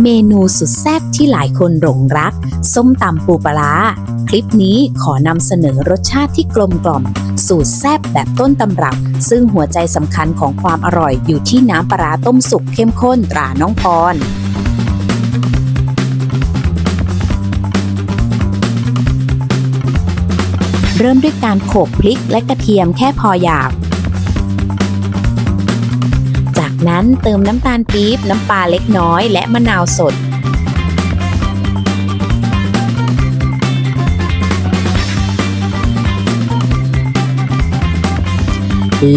เมนูสุดแซ่บที่หลายคนหลงรัก ส้มตำปูปลาคลิปนี้ขอนำเสนอรสชาติที่กลมกล่อม สูตรแซ่บแบบต้นตำรับ ซึ่งหัวใจสำคัญของความอร่อยอยู่ที่น้ำปลาต้มสุกเข้มข้นตราน้องพรเริ่มด้วยการโขลกพริกและกระเทียมแค่พอหยาบ นั้นเติมน้ำตาลปี๊บ น้ำปลาเล็กน้อย และมะนาวสด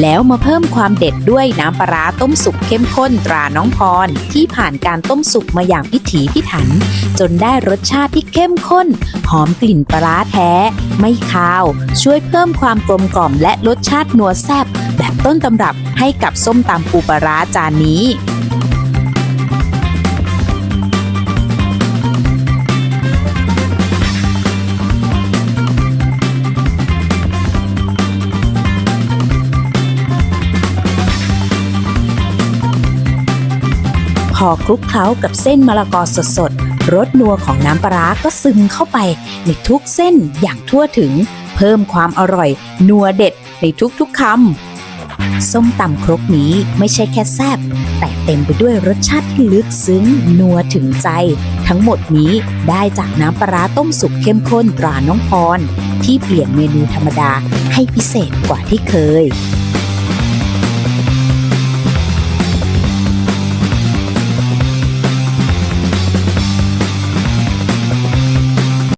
แล้วมาเพิ่มความเด็ดด้วยน้ำปลาร้าต้มสุกเข้มข้นตราน้องพร ที่ผ่านการต้มสุกมาอย่างพิถีพิถัน จนได้รสชาติที่เข้มข้น หอมกลิ่นปลาร้าแท้ ไม่คาว ช่วยเพิ่มความกลมกล่อมและรสชาตินัวแซ่บแบบต้นตำรับให้กับส้มตำปูปลาร้าจานนี้ พอคลุกเคล้ากับเส้นมะละกอสดๆรสนัวของน้ำปลาร้าก็ซึมเข้าไปในทุกเส้นอย่างทั่วถึง เพิ่มความอร่อย นัวเด็ดในทุกๆคำส้มตำครกนี้ไม่ใช่แค่แซ่บแต่เต็มไปด้วยรสชาติที่ลึกซึ้ง นัวถึงใจ ทั้งหมดนี้ได้จากน้ำปลาร้าต้มสุกเข้มข้นตราน้องพร ที่เปลี่ยนเมนูธรรมดาให้พิเศษกว่าที่เคย